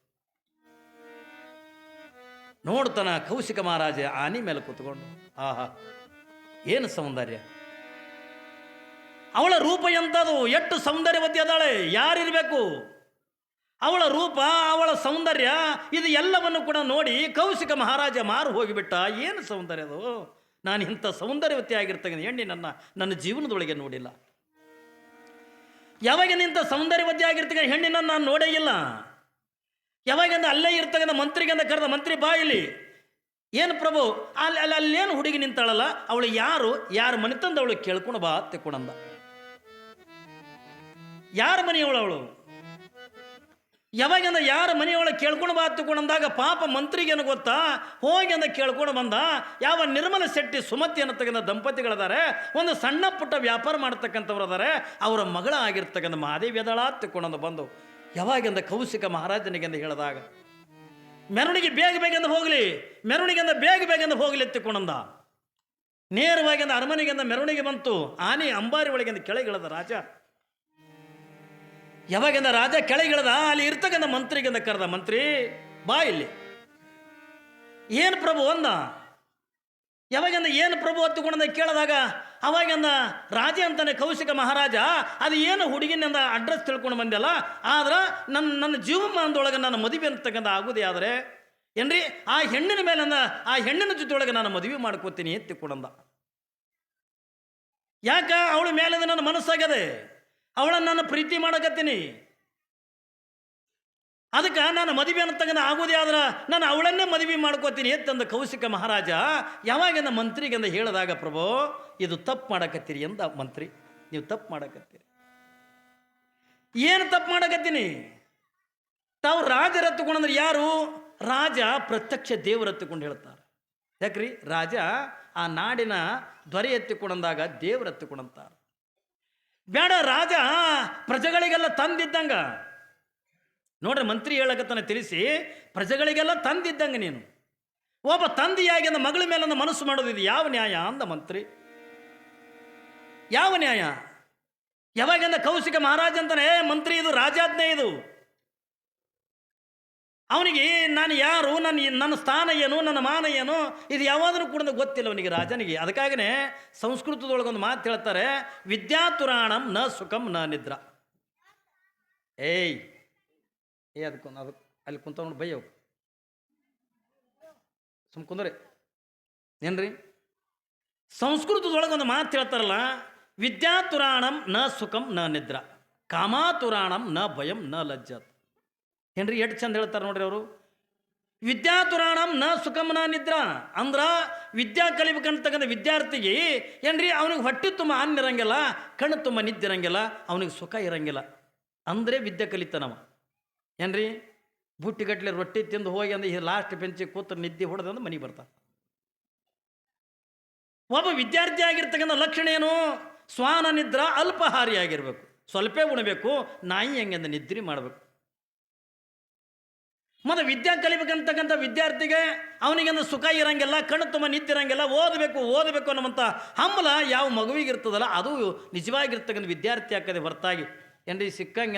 ನೋಡ್ತಾನ ಕೌಶಿಕ ಮಹಾರಾಜ ಆನೆ ಮೇಲೆ ಕೂತ್ಕೊಂಡು, ಆಹಾ, ಏನು ಸೌಂದರ್ಯ? ಅವಳ ರೂಪ ಎಂಥದು ಎಷ್ಟು ಸೌಂದರ್ಯವತಿ ಅದಾಳೆ ಯಾರಿರಬೇಕು? ಅವಳ ರೂಪ, ಅವಳ ಸೌಂದರ್ಯ, ಇದು ಎಲ್ಲವನ್ನು ಕೂಡ ನೋಡಿ ಕೌಶಿಕ ಮಹಾರಾಜ ಮಾರು ಹೋಗಿಬಿಟ್ಟ. ಏನು ಸೌಂದರ್ಯ ಅದು? ನಾನು ಇಂಥ ಸೌಂದರ್ಯವತಿ ಆಗಿರ್ತಕ್ಕಂಥ ಹೆಣ್ಣಿ ನನ್ನ ನನ್ನ ಜೀವನದೊಳಗೆ ನೋಡಿಲ್ಲ. ಯಾವಾಗ ಇಂಥ ಸೌಂದರ್ಯವತಿ ಆಗಿರ್ತಕ್ಕಂಥ ಹೆಣ್ಣಿನ ನಾನು ನೋಡೇ ಇಲ್ಲ. ಯಾವಾಗಿಂದ ಅಲ್ಲೇ ಇರ್ತಕ್ಕಂಥ ಮಂತ್ರಿಗಂದ ಕರೆದ ಮಂತ್ರಿ ಬಾ ಇಲ್ಲಿ ಏನು ಪ್ರಭು, ಅಲ್ಲಿ ಅಲ್ಲಿ, ಅಲ್ಲೇನು ಹುಡುಗಿ ನಿಂತಾಳಲ್ಲ, ಅವಳು ಯಾರು ಯಾರು ಮನೆ ತಂದು ಅವಳು ಕೇಳ್ಕೊಂಡು ಬಾ, ತೆಕ್ಕೊಂಡಂದ. ಯಾರ ಮನೆಯವಳು ಅವಳು? ಯಾವಾಗಿಂದ ಯಾರ ಮನೆಯೊಳಗೆ ಕೇಳ್ಕೊಂಡು ಬಾ ಅಂದಾಗ ಪಾಪ ಮಂತ್ರಿಗೇನು ಗೊತ್ತಾ? ಹೋಗಿ ಅಂದ ಕೇಳ್ಕೊಂಡು ಬಂದ. ಯಾವ ನಿರ್ಮಲ ಶೆಟ್ಟಿ ಸುಮತಿ ಅನ್ನತಕ್ಕಂಥ ದಂಪತಿಗಳಿದ್ದಾರೆ ಒಂದು ಸಣ್ಣ ಪುಟ್ಟ ವ್ಯಾಪಾರ ಮಾಡ್ತಕ್ಕಂಥವ್ರು ಅದಾರೆ. ಅವರ ಮಗಳ ಆಗಿರ್ತಕ್ಕಂಥ ಮಹಾದೇವಿ ಎದಳ ತಗೊಂಡು ಬಂದು. ಯಾವಾಗಿಂದ ಕೌಶಿಕ ಮಹಾರಾಜನಿಗೆಂದು ಹೇಳಿದಾಗ, ಮೆರವಣಿಗೆ ಬೇಗ ಬೇಗಂದ ಹೋಗಲಿ ಮೆರವಣಿಗೆಂದ ಬೇಗ ಬೇಗಂದ ಹೋಗಲಿ ಎತ್ತಿಕೊಂಡಂದ ನೇರವಾಗಿ ಅಂದ ಅರಮನೆಗೆಂದ ಮೆರವಣಿಗೆ ಬಂತು. ಆನೆ ಅಂಬಾರಿ ಒಳಗಿಂದ ಕೆಳಗಿಳದ ರಾಜ. ಯಾವಾಗಿಂದ ರಾಜ ಕೆಳಗಿಳದ, ಅಲ್ಲಿ ಇರ್ತಕ್ಕಂಥ ಮಂತ್ರಿಗಿಂದ ಕರೆದ, ಮಂತ್ರಿ, ಬಾ ಇಲ್ಲಿ. ಏನು ಪ್ರಭು? ಅಂದ. ಯಾವಾಗಿಂದ ಏನು ಪ್ರಭು? ಹತ್ತುಕೊಂಡ ಕೇಳಿದಾಗ, ಅವಾಗಿಂದ ರಾಜ ಅಂತಾನೆ ಕೌಶಿಕ ಮಹಾರಾಜ, ಅದು ಏನು ಹುಡುಗಿನಿಂದ ಅಡ್ರೆಸ್ ತಿಳ್ಕೊಂಡು ಬಂದಲ್ಲ, ಆದ್ರೆ ನನ್ನ ನನ್ನ ಜೀವಮಾನದೊಳಗೆ ನನ್ನ ಮದುವೆ ಅಂತಕ್ಕಂಥ ಆಗುದೇ ಆದರೆ, ಏನ್ರಿ, ಆ ಹೆಣ್ಣಿನ ಮೇಲೆ ಆ ಹೆಣ್ಣಿನ ಜೊತೆಯೊಳಗೆ ನಾನು ಮದುವೆ ಮಾಡ್ಕೋತೀನಿ ಎತ್ತಿಕೊಂಡಂದ ಯಾಕ? ಅವಳ ಮೇಲೆ ನನ್ನ ಮನಸ್ಸಾಗದೆ ಅವಳನ್ನು ನಾನು ಪ್ರೀತಿ ಮಾಡಕತ್ತೀನಿ. ಅದಕ್ಕೆ ನಾನು ಮದುವೆ ಅಂತಕ್ಕಂಥ ಆಗೋದೇ ಆದ್ರೆ ನಾನು ಅವಳನ್ನೇ ಮದುವೆ ಮಾಡ್ಕೋತೀನಿ ಎತ್ತಂದ ಕೌಶಿಕ ಮಹಾರಾಜ ಯಾವಾಗಿಂದ ಮಂತ್ರಿಗೆಂದ ಹೇಳಿದಾಗ ಪ್ರಭು, ಇದು ತಪ್ಪು ಮಾಡಕತ್ತೀರಿ ಎಂದ ಮಂತ್ರಿ. ನೀವು ತಪ್ಪು ಮಾಡಕತ್ತೀರಿ. ಏನು ತಪ್ಪು ಮಾಡಕತ್ತೀನಿ? ತಾವು ರಾಜರ ಯಾರು? ರಾಜ ಪ್ರತ್ಯಕ್ಷ ದೇವರ ಎತ್ತುಕೊಂಡು ಹೇಳ್ತಾರೆ. ಯಾಕ್ರಿ? ರಾಜ ಆ ನಾಡಿನ ದೊರೆ ಎತ್ತಿಕೊಂಡಂದಾಗ ದೇವರ ಎತ್ತಿಕೊಂಡಂತಾರೆ ಬೇಡ ರಾಜ ಪ್ರಜೆಗಳಿಗೆಲ್ಲ ತಂದಿದ್ದಂಗ. ನೋಡ್ರಿ ಮಂತ್ರಿ ಹೇಳಕತ್ತನ ತಿಳಿಸಿ ಪ್ರಜೆಗಳಿಗೆಲ್ಲ ತಂದಿದ್ದಂಗೆ ನೀನು. ಒಬ್ಬ ತಂದೆಯಾಗಿ ಅಂದ ಮಗಳ ಮೇಲೆ ಮನಸ್ಸು ಮಾಡೋದು ಇದು ಯಾವ ನ್ಯಾಯ ಅಂದ ಮಂತ್ರಿ. ಯಾವ ನ್ಯಾಯ? ಯಾವಾಗಿಂದ ಕೌಶಿಕ ಮಹಾರಾಜ ಅಂತಾನೆ "ಏ, ಮಂತ್ರಿ ಇದು ರಾಜಾಜ್ಞೆ ಇದು. ಅವನಿಗೆ ನಾನು ಯಾರು? ನನ್ನ ನನ್ನ ಸ್ಥಾನ ಏನು? ನನ್ನ ಮಾನ ಏನು? ಇದು ಯಾವಾದರೂ ಕೂಡ ಗೊತ್ತಿಲ್ಲ ಅವನಿಗೆ, ರಾಜನಿಗೆ. ಅದಕ್ಕಾಗನೇ ಸಂಸ್ಕೃತದೊಳಗೊಂದು ಮಾತು ಹೇಳ್ತಾರೆ, ವಿದ್ಯಾತುರಾಣಂ ನ ಸುಖಂ ನ ನಿದ್ರ. ಏಯ್, ಏ ಅದಕ್ಕೊಂದು ಅದು ಅಲ್ಲಿ ಕುಂತ ನೋಡಿ ಬೈ ಅವು ಸುಮ್ ಕುಂದ್ರಿ. ಏನ್ರಿ? ಸಂಸ್ಕೃತದೊಳಗೊಂದು ಮಾತು ಹೇಳ್ತಾರಲ್ಲ, ವಿದ್ಯಾತುರಾಣಂ ನ ಸುಖಂ ನ ನಿದ್ರ, ಕಾಮಾತುರಾಣಂ ನ ಭಯಂ ನ ಲಜ್ಜತ್. ಏನ್ರಿ ಎಷ್ಟು ಚಂದ ಹೇಳ್ತಾರೆ ನೋಡ್ರಿ ಅವರು. ವಿದ್ಯಾತುರಾಣಂ ನ ಸುಖಮನ ನಿದ್ರ. ಅಂದ್ರ ವಿದ್ಯಾ ಕಲಿಬೇಕಂತಕ್ಕಂಥ ವಿದ್ಯಾರ್ಥಿಗೆ ಏನ್ರಿ ಅವನಿಗೆ ಹೊಟ್ಟೆ ತುಂಬ ಅನ್ನ ಇರಂಗಿಲ್ಲ, ಕಣ್ಣು ತುಂಬ ನಿದ್ದೆ ಇರಂಗಿಲ್ಲ, ಅವನಿಗೆ ಸುಖ ಇರಂಗಿಲ್ಲ. ಅಂದರೆ ವಿದ್ಯೆ ಕಲಿತಾನವ ಏನ್ರಿ ಬುಟ್ಟಿಗಟ್ಲೆ ರೊಟ್ಟಿ ತಿಂದು ಹೋಗಿ ಅಂದ್ರೆ ಈ ಲಾಸ್ಟ್ ಬೆಂಚಿ ಕೂತು ನಿದ್ದೆ ಹೊಡೆದಂದು ಮನೆಗೆ ಬರ್ತಾನೆ. ಒಬ್ಬ ವಿದ್ಯಾರ್ಥಿ ಆಗಿರ್ತಕ್ಕಂಥ ಲಕ್ಷಣ ಏನು? ಸ್ವಾನ ನಿದ್ರ ಅಲ್ಪಹಾರಿ ಆಗಿರಬೇಕು. ಸ್ವಲ್ಪೇ ಉಣಬೇಕು, ನಾಯಿ ಹೆಂಗೆ ನಿದ್ರೆ ಮಾಡಬೇಕು. ಮತ್ತು ವಿದ್ಯಾ ಕಲಿಬೇಕಂತಕ್ಕಂಥ ವಿದ್ಯಾರ್ಥಿಗೆ ಅವನಿಗೇನು ಸುಖ ಇರೋಂಗಿಲ್ಲ, ಕಣ್ಣು ತುಂಬ ನಿಂತಿರಂಗಿಲ್ಲ ಓದಬೇಕು ಓದಬೇಕು ಅನ್ನುವಂಥ ಹಂಬಲ ಯಾವ ಮಗುವಿಗಿರ್ತದಲ್ಲ ಅದು ನಿಜವಾಗಿರ್ತಕ್ಕಂಥ ವಿದ್ಯಾರ್ಥಿ ಹಾಕದೆ ಹೊರತಾಗಿ ಏನ್ರಿ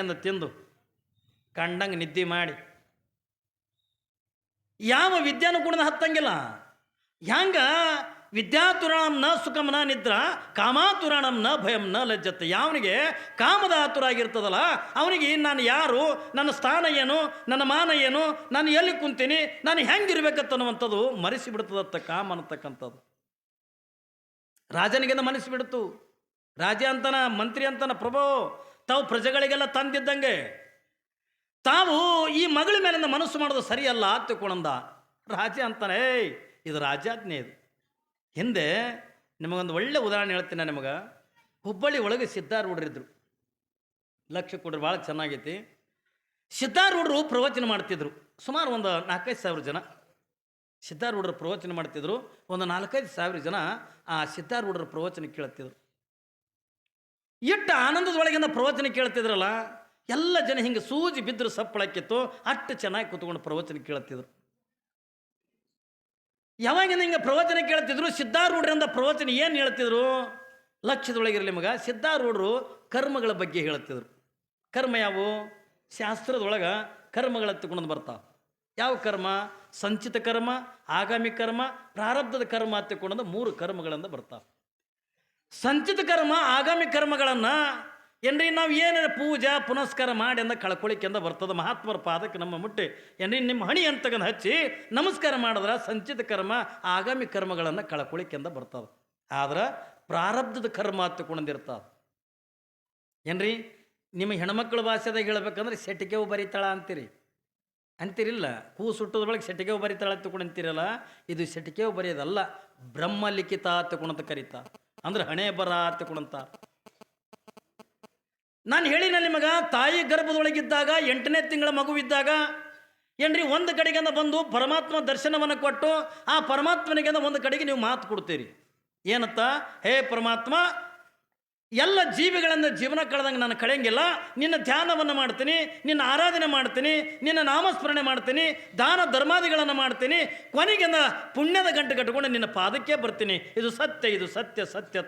ಎಂದು ತಿಂದು ಕಂಡಂಗೆ ನಿದ್ದೆ ಮಾಡಿ. ಯಾವ ವಿದ್ಯಾನು ಕೂಡ ಹತ್ತಂಗಿಲ್ಲ. ಹ್ಯಾಂಗ ವಿದ್ಯಾತುರಾಣಂ ನ ಸುಖಮನ ನಿದ್ರ ಕಾಮಾತುರಾಣಂ ನ ಭಯಂ ನ ಲಜ್ಜತ್ತೆ. ಯಾವನಿಗೆ ಕಾಮದ ಆತುರ ಆಗಿರ್ತದಲ್ಲ ಅವನಿಗೆ ನಾನು ಯಾರು, ನನ್ನ ಸ್ಥಾನ ಏನು, ನನ್ನ ಮಾನ ಏನು, ನಾನು ಎಲ್ಲಿ ಕುಂತೀನಿ, ನಾನು ಹೆಂಗಿರ್ಬೇಕತ್ತನ್ನುವಂಥದ್ದು ಮರೆಸಿ ಬಿಡ್ತದತ್ತ ಕಾಮ ಅನ್ನತಕ್ಕಂಥದ್ದು. ರಾಜನಿಗೆ ಮನಸ್ಸು ಬಿಡ್ತು ರಾಜ ಅಂತನ, ಮಂತ್ರಿ ಅಂತನ ಪ್ರಭೋ, ತಾವು ಪ್ರಜೆಗಳಿಗೆಲ್ಲ ತಂದಿದ್ದಂಗೆ. ತಾವು ಈ ಮಗಳ ಮೇಲಿಂದ ಮನಸ್ಸು ಮಾಡೋದು ಸರಿಯಲ್ಲ ತಿಳ್ಕೊಂಡ ರಾಜ ಅಂತಾನೆ, ಏಯ್, ಇದು ರಾಜಾಜ್ಞೆ ಇದು. ಹಿಂದೆ ನಿಮಗೊಂದು ಒಳ್ಳೆ ಉದಾಹರಣೆ ಹೇಳ್ತೀನಿ ನಿಮಗೆ. ಹುಬ್ಬಳ್ಳಿ ಒಳಗೆ ಸಿದ್ಧಾರೂಢರಿದ್ದರು ಲಕ್ಷ ಕೊಡ್ರಿ ಭಾಳ ಚೆನ್ನಾಗೈತಿ. ಸಿದ್ಧಾರೂಢರು ಪ್ರವಚನ ಮಾಡ್ತಿದ್ರು. ಸುಮಾರು ಒಂದು ನಾಲ್ಕೈದು ಸಾವಿರ ಜನ. ಸಿದ್ಧಾರೂಢರು ಪ್ರವಚನ ಮಾಡ್ತಿದ್ರು. ಒಂದು ನಾಲ್ಕೈದು ಸಾವಿರ ಜನ ಆ ಸಿದ್ಧಾರೂಢರ ಪ್ರವಚನ ಕೇಳ್ತಿದ್ರು. ಎಷ್ಟು ಆನಂದದೊಳಗಿಂದ ಪ್ರವಚನ ಕೇಳ್ತಿದ್ರಲ್ಲ, ಎಲ್ಲ ಜನ ಹಿಂಗೆ ಸೂಜಿ ಬಿದ್ದರು ಸಪ್ಪಳಕ್ಕಿತ್ತು ಅಷ್ಟು ಚೆನ್ನಾಗಿ ಕೂತ್ಕೊಂಡು ಪ್ರವಚನ ಕೇಳ್ತಿದ್ರು. ಯಾವಾಗ ಹಿಂಗೆ ಪ್ರವಚನ ಕೇಳ್ತಿದ್ರು ಸಿದ್ಧಾರೂಢರಿಂದ ಪ್ರವಚನ ಏನು ಹೇಳ್ತಿದ್ರು? ಲಕ್ಷದೊಳಗಿರಲಿ ಮಗ, ಸಿದ್ಧಾರೂಢರು ಕರ್ಮಗಳ ಬಗ್ಗೆ ಹೇಳ್ತಿದ್ರು. ಕರ್ಮ ಯಾವು? ಶಾಸ್ತ್ರದೊಳಗೆ ಕರ್ಮಗಳ ತಗೊಂಡು ಬರ್ತಾವೆ. ಯಾವ ಕರ್ಮ? ಸಂಚಿತ ಕರ್ಮ, ಆಗಾಮಿ ಕರ್ಮ, ಪ್ರಾರಬ್ಧದ ಕರ್ಮ ಹತ್ತಿಕೊಂಡ ಮೂರು ಕರ್ಮಗಳಿಂದ ಬರ್ತಾವೆ. ಸಂಚಿತ ಕರ್ಮ, ಆಗಾಮಿ ಕರ್ಮಗಳನ್ನು ಏನ್ರಿ ನಾವು ಏನು ಪೂಜಾ ಪುನಸ್ಕಾರ ಮಾಡಿ ಅಂದ ಕಳ್ಕೊಳಿಕೆಂದ ಬರ್ತದೆ ಮಹಾತ್ಮರ ಪಾದಕ್ಕೆ ನಮ್ಮ ಮುಟ್ಟಿ. ಏನ್ರಿ ನಿಮ್ಮ ಹಣಿ ಅಂತ ತಗೊಂಡು ಹಚ್ಚಿ ನಮಸ್ಕಾರ ಮಾಡಿದ್ರೆ ಸಂಚಿತ ಕರ್ಮ, ಆಗಾಮಿ ಕರ್ಮಗಳನ್ನು ಕಳ್ಕೊಳಿಕೆಂದ ಬರ್ತದೆ. ಆದ್ರೆ ಪ್ರಾರಬ್ಧದ ಕರ್ಮ ಹತ್ತುಕೊಂಡಿರ್ತದೆ ಏನ್ರಿ ನಿಮ್ಮ ಹೆಣ್ಮಕ್ಳ ಭಾಷೆದಾಗ ಹೇಳ್ಬೇಕಂದ್ರೆ ಸೆಟಿಗೆವು ಬರಿತಾಳ ಅಂತೀರಿ. ಅಂತೀರಿಲ್ಲ ಹೂ ಸುಟ್ಟದ್ರೊಳಗೆ ಸೆಟಿಗೆವು ಬರಿತಾಳ ಅಂತ ಅಂತೀರಲ್ಲ ಇದು ಸೆಟಿಗೆವು ಬರೆಯೋದಲ್ಲ ಬ್ರಹ್ಮ ಲಿಖಿತ ಅಂತ ಕರೀತಾ ಅಂದ್ರೆ ಹಣೆ ಬರ ಅಂತ ನಾನು ಹೇಳಿನ ನಿಮಗೆ ತಾಯಿ ಗರ್ಭದೊಳಗಿದ್ದಾಗ ಎಂಟನೇ ತಿಂಗಳ ಮಗುವಿದ್ದಾಗ, ಏನ್ರಿ, ಒಂದು ಕಡೆಗಿಂದ ಬಂದು ಪರಮಾತ್ಮ ದರ್ಶನವನ್ನು ಕೊಟ್ಟು, ಆ ಪರಮಾತ್ಮನಿಗಿಂದ ಒಂದು ಕಡೆಗೆ ನೀವು ಮಾತು ಕೊಡ್ತೀರಿ. ಏನತ್ತ? ಹೇ ಪರಮಾತ್ಮ, ಎಲ್ಲ ಜೀವಿಗಳಿಂದ ಜೀವನ ಕಳೆದಂಗೆ ನಾನು ಕಳೆಯಂಗಿಲ್ಲ. ನಿನ್ನ ಧ್ಯಾನವನ್ನು ಮಾಡ್ತೀನಿ, ನಿನ್ನ ಆರಾಧನೆ ಮಾಡ್ತೀನಿ, ನಿನ್ನ ನಾಮಸ್ಮರಣೆ ಮಾಡ್ತೀನಿ, ದಾನ ಧರ್ಮಾದಿಗಳನ್ನು ಮಾಡ್ತೀನಿ, ಕೊನೆಗಿಂದ ಪುಣ್ಯದ ಗಂಟೆ ಕಟ್ಟಿಕೊಂಡು ನಿನ್ನ ಪಾದಕ್ಕೆ ಬರ್ತೀನಿ. ಇದು ಸತ್ಯ ಇದು ಸತ್ಯ ಸತ್ಯ.